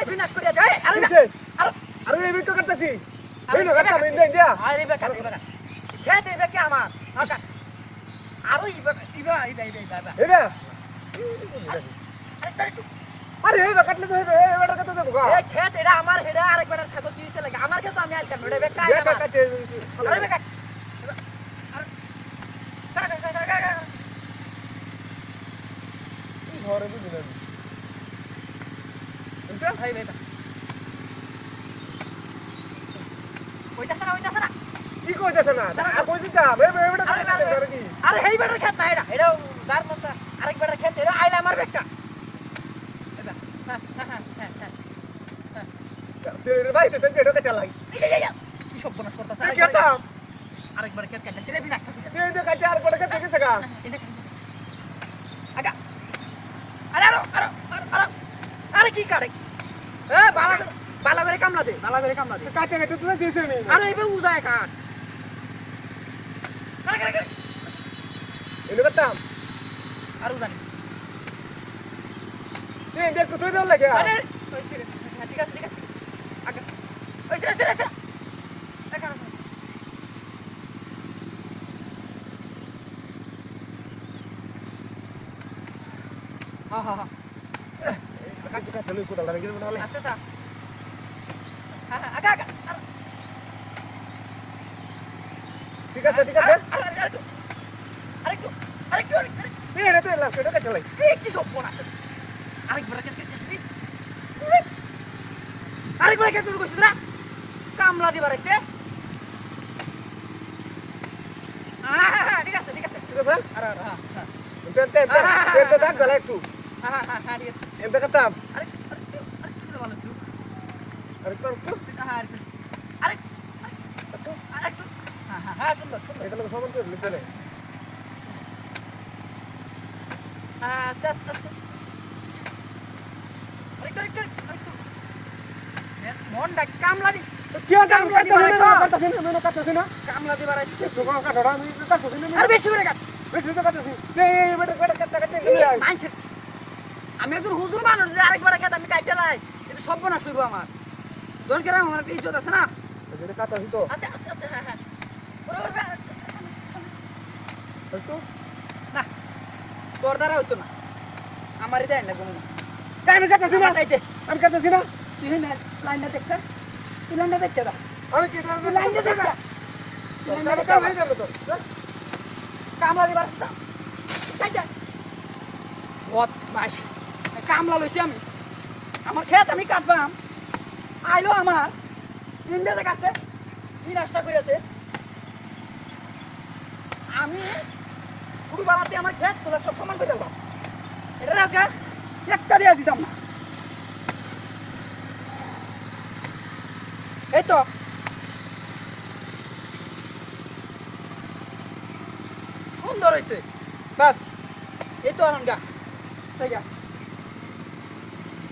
এই বিনাশ করিয়া যায়। আরে? আরে এই বিক করতেছি এই নো কাটা মেন দেন দিয়া। আরে বেকা বেকা খেত এই বেকা আমার। আকা আরও ইবা ইবা ইবা ইবা ইবা এই না আরে আরে এই কাটলে তো এই বেটা কত দেবো এই খেত এটা আমার হেডা আরেকবার থাকো কি লাগে? আমার খেত আমি আলকান এটা বেকা বেটা কাটে আরে বেকা ঘরে বুঝি না এটা ভাই ভাই ওইতাছে না ওইতাছে না কি কইতাছ না? আর কই দিতাম এই বেটা আরে কি? আরে হেই বেটার খেত না এটা এটা যার মত আরেক বেটার খেত এটা আইলা আমার হ্যাঁ হ্যাঁ হ্যাঁ হ্যাঁ ভাই তেরে বেটা কাটা লাই কি সব বনাস করতেছে আরেকবার খেত। কাটছে রে বিনা এই যে কাটে আর বেটা কাটে গেছে গা। আগা। আরে আরে আরে আরে। আরে কি কাটে? এ বালা বালা করে কামলা দে বালা করে কামলা দে। কাটে কাটে তুই দিছিস নি। আরে এবে উজায় কাট। এনে আর উজানি এই দেখ তুই দাও লাগে আরে হ্যাঁ, ঠিক আছে ঠিক আছে। আগা। হ্যাঁ হ্যাঁ হ্যাঁ হ্যাঁ হ্যাঁ আগা আরে ঠিক আছে ঠিক আছে একটু কামলা দিবার হ্যাঁ ঠিক আছে ঠিক হ্যাঁ হ্যাঁ হ্যাঁ হ্যাঁ হ্যাঁ কর হ্যাঁ হ্যাঁ হ্যাঁ হ্যাঁ করে নে হ্যাঁ আস্তে আস্তে আস্তে আরেকটু আরেকটু আরেকটু মনটা কামলা দি মেনো কামলা দিবার বেশি করে কাট বেশি তো কাটতে আমি একজন হুজুর মানুষ যে আরেকবার খেত আমি কাইটা লাই। এটা সব না শুইব আমার দোন কেরাম আমার একটা ইজ্জত আছে না? আস্তে আস্তে আস্তে হ্যাঁ হ্যাঁ। ওরে ওরে না তোর দ্বারা হইতো না। আমারই দেয় না কোনো আমি কাটতে না। তাইতে আমি কাটতে না। তুই না লাইনটা দেখছ? তুই লাইনটা দেখতে দা আমি কি এটা? তুই লাইনটা দেখ লাইনটা কাম হয়ে যাবে তো। দিবার রাস্তা কামলা লইছি আমি। আমার খেত আমি কাটবাম আইলো আমার ইন্ডিয়াতে কাটছে কি নাস্তা করেছে আমি শুরু বেলাতে আমার খেত, তোলা সব সমান করে দিলাম এটা রাজগা একটা দিয়ে দিতাম না এই তো সুন্দর হয়েছে বাস এই তো আনন্দা। তাই